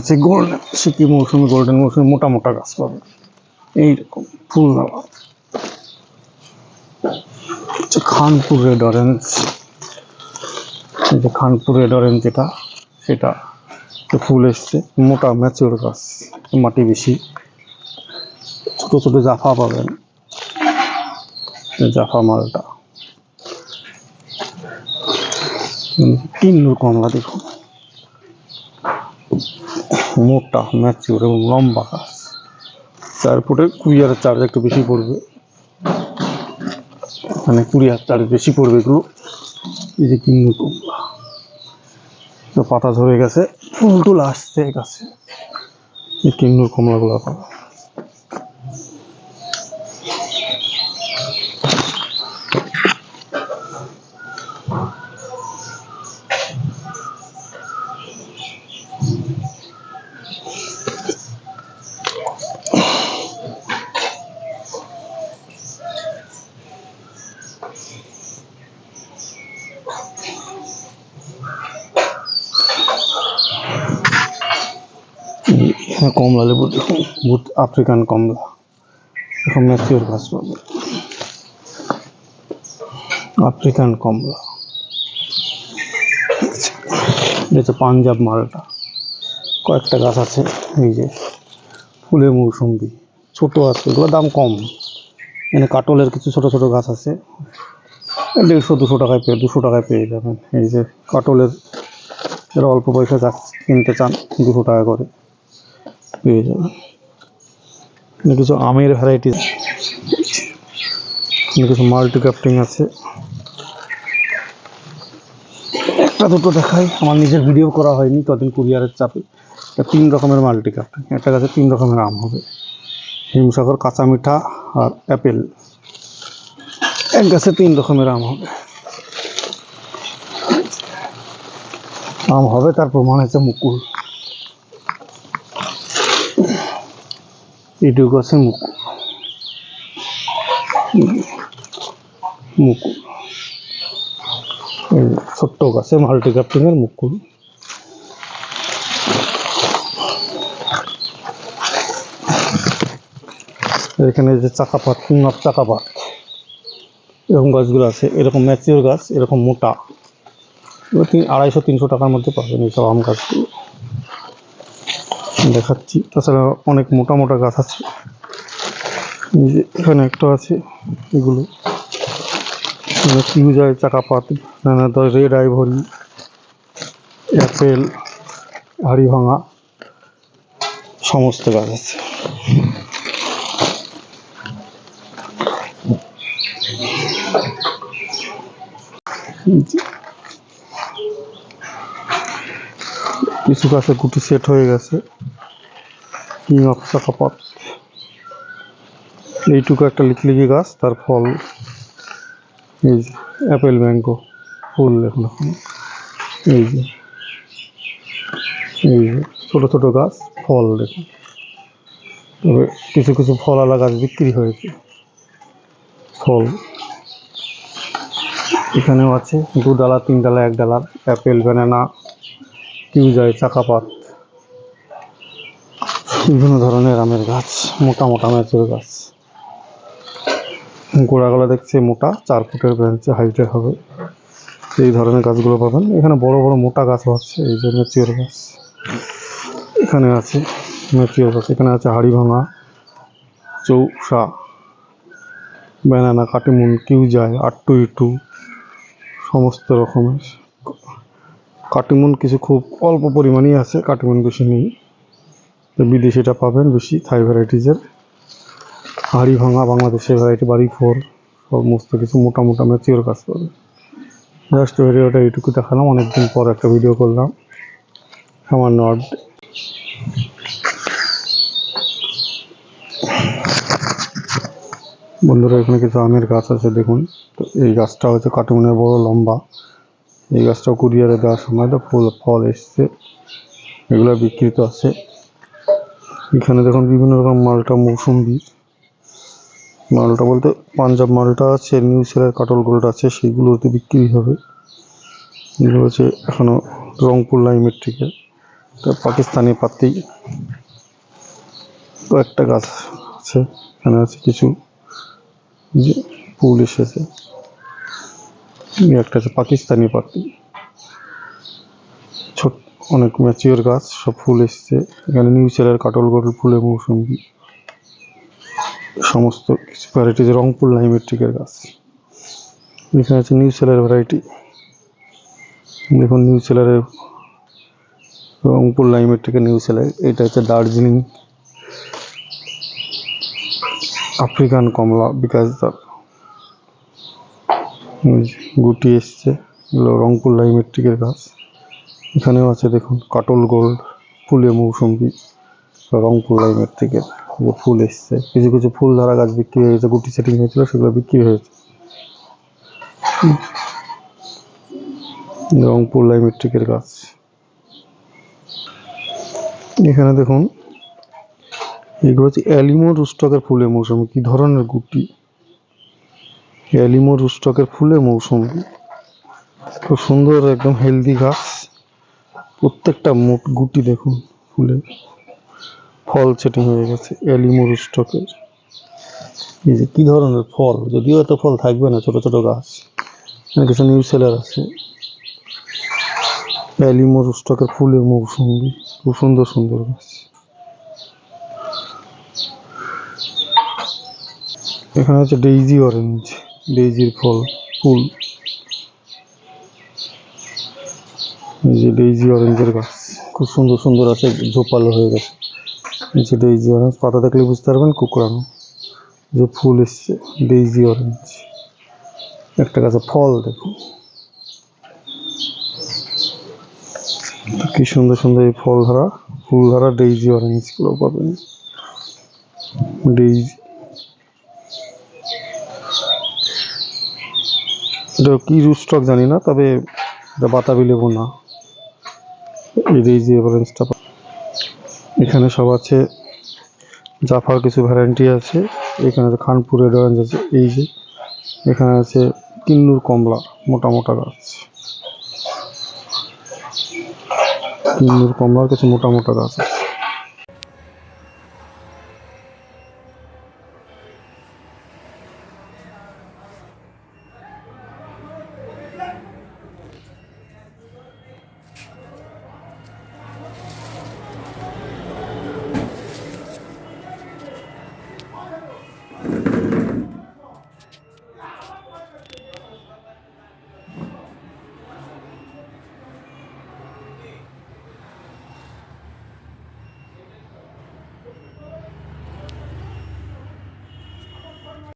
আছে গোল্ডেন সিকি মৌসুমি গোল্ডেন মৌসুমি মোটা মোটা গাছ পাবে। এইরকম ফুল দেওয়া খানপুর রেড অরেঞ্জ যে খানপুর রেড অরেঞ্জ যেটা, সেটা ফুল এসছে, মোটা ম্যাচিওর গাছ, মাটি বেশি। ছোটো ছোটো জাফা পাবেন, জাফা মালটা। কিন্নুর কমলা দেখুন। মোটা ম্যাচিওর এবং লম্বা গাছ। চার ফুটে কুড়ি হাজার চার্জ একটু বেশি পড়বে। মানে কুড়ি হাজার চার্জ বেশি পড়বে এগুলো। এই যে কমলা তো পাতা ধরে গেছে, ফুল টুল আসছে গাছে। এই কিন্নুর কমলাগুলো পাবে এখানে কমলা লেবু দেখুন। বুট আফ্রিকান কমলা। এখন ম্যাচিওর গাছ পাবে। আফ্রিকান কমলা। এটা পাঞ্জাব মালটা। কয়েকটা গাছ আছে এই যে ফুলের মৌসুম্বি ছোট আছে এগুলোর দাম কম। এখানে কাটলের কিছু ছোট ছোট গাছ আছে। দেড়শো দুশো টাকায় পেয়ে দুশো টাকায় পেয়ে যাবেন। এই যে কাটলের যারা অল্প পয়সা গাছ কিনতে চান দুশো টাকা করে। পেয়ে যাবেন কিছু আমের ভ্যারাইটি কিছু মাল্টি ক্রাফটিং আছে। একটা দুটো দেখাই, আমার নিজের ভিডিও করা হয়নি, কদিন কুরিয়ারের চাপে। তিন রকমের মাল্টি ক্রাফটিং একটা গাছে তিন রকমের আম হবে। হিমসাগর, কাঁচা মিঠা আর অ্যাপেল। এক গাছে তিন রকমের আম হবে। আম হবে, তার প্রমাণ হচ্ছে মুকুল। আছে মুকুল মুকুল এই ছোট্ট গাছে মাল্টি ক্রাফটিং এর মুকুল এখানে যে চাকাপাত পূর্ণাপ চাকাপাত এরকম গাছগুলো আছে। এরকম ম্যাচিওর গাছ, এরকম মোটা। আড়াইশো, তিনশো টাকার মধ্যে পাবেন এইসব আম গাছগুলো। দেখাচ্ছি। তাছাড়া অনেক মোটা মোটা গাছ আছে। এখানে একটা আছে, এগুলো। কিউজায় চাকাপাত, নানা রেড আইভরি অ্যাপেল হাড়ি ভাঙা সমস্ত গাছ আছে। কিছু গাছের গুটি সেট হয়ে গেছে। কিং অফ চাকাপাত এইটুকু একটা লিকলিকি গাছ, তার ফল এই যে অ্যাপেল ম্যাঙ্গো ফুল এখন এই যে এই যে, ছোটো ছোটো গাছ, ফল দেখুন। তবে কিছু কিছু ফলওয়ালা গাছ বিক্রি হয়েছে। ফল। এখানেও আছে দু ডালা তিন ডালা এক ডালার অ্যাপেল ব্যানানা কিউজাই চাকাপাত। বিভিন্ন ধরনের আমের গাছ, মোটা মোটা ম্যাচের গাছ। গোড়াগুলো দেখছে মোটা, চার ফুটের বেঞ্চে হাইটের হবে। এই ধরনের গাছগুলো পাবেন। এখানে বড় বড় মোটা গাছ আছে, এই যে মেচিওর গাছ। এখানে আছে ম্যাচিওর গাছ, এখানে আছে হাড়ি ভাঙা চৌসা ব্যানানা কাটিমুন কিউ যায় আট্টু ইটু সমস্ত রকমের। কাটিমুন কিছু খুব অল্প পরিমাণেই আছে, কাটিমুন বেশি নেই। বিদেশিটা পাবেন বেশি থাই ভ্যারাইটিজের হাড়ি ভাঙা বাংলাদেশের ভ্যারাইটি বাড়ি ফোর সমস্ত কিছু মোটা মোটা ম্যাচিওর কাজ পাবে জাস্ট ভিডিওটা এইটুকু দেখালাম, অনেকদিন পর একটা ভিডিও করলাম। সামান্য update। বন্ধুরা, এখানে কিছু আমের গাছ আছে, দেখুন। তো এই গাছটা হচ্ছে কাটিমুনের বড় লম্বা। এই গাছটাও কুরিয়ারে দেওয়ার সময় তো ফুল, ফল এসছে। এগুলো বিকৃত আছে। এখানে দেখুন বিভিন্ন রকম মালটা মৌসুম্বি মালটা বলতে পাঞ্জাব মালটা আছে, নিউ সেলের কাটল গোল্ড আছে, সেগুলোতে বিক্রি হবে। এগুলো হচ্ছে এখনও রংপুর লাইমের থেকে পাকিস্তানি পাতি। কয়েকটা গাছ আছে, এখানে আছে কিছু। যে ফুল এসেছে। একটা আছে পাকিস্তানি পাতি। অনেক ম্যাচিওর গাছ, সব ফুল এসছে। এখানে নিউ সেলের কাটল, গটল ফুলের মৌসুমি সমস্ত কিছু ভ্যারাইটিজ রংপুর লাইমেট্রিকের গাছ। এখানে আছে নিউ সেলের ভ্যারাইটি দেখুন নিউ সেলারের রংপুর লাইমেট্রিকের নিউ সেলার এটা হচ্ছে দার্জিলিং। আফ্রিকান কমলা বিকাশ দার গুটি এসছে। এগুলো রংপুর লাইমেট্রিকের গাছ। এখানেও আছে দেখুন, কাটল গোল্ড ফুলে মৌসুম্বি রংপুর লাইমেট্রিকের যে ফুল এসছে। কিছু কিছু ফুল ধারা গাছ বিক্রি হয়ে গেছে, গুটি সেটিং হয়েছিল, সেগুলো বিক্রি হয়েছে। রংপুর লাইমেট্রিকের গাছ। এখানে দেখুন, এগুলো হচ্ছে অ্যালিমো রুস্টকের ফুলের মৌসুমি। কি ধরনের গুটি? অ্যালিমো রুস্টকের ফুলের মৌসুমি। খুব সুন্দর, একদম হেলদি গাছ। প্রত্যেকটা মোট গুটি দেখুন, ফুলের। ফল সেটিং হয়ে গেছে অ্যালিমো স্টকের এই যে কী ধরনের ফল? যদিও এত ফল থাকবে না, ছোট ছোট গাছ। কিছু নিউ সেলার আছে। অ্যালিমো রুস্টকের ফুলের মৌসুমি, খুব সুন্দর সুন্দর গাছ। এখানে আছে ডেইজি অরেঞ্জ ডেইজির ফল, ফুল এই যে ডেইজি অরেঞ্জের গাছ, খুব সুন্দর সুন্দর আছে, ঝোপালো হয়ে গেছে। নিচে ডেইজি অরেঞ্জ পাতা দেখলে বুঝতে পারবেন কুকড়ানো যে ফুল এসছে ডেইজি অরেঞ্জ একটা গাছে ফল দেখুন কি সুন্দর সুন্দর এই ফল ধরা, ফুল ধরা ডেইজি অরেঞ্জগুলো পাবেন। ডেইজি এটা কি রুস্টক জানি না, তবে এটা বাতাবি লেবু না। এই এখানে সব আছে, জাফার কিছু ভ্যারাইটি আছে, এখানে আছে খানপুরের অরেঞ্জ আছে, এই যে, এখানে আছে কিন্নুর কমলা, মোটা মোটা গাছ। কিন্নুর কমলার কিছু মোটা মোটা গাছ আছে।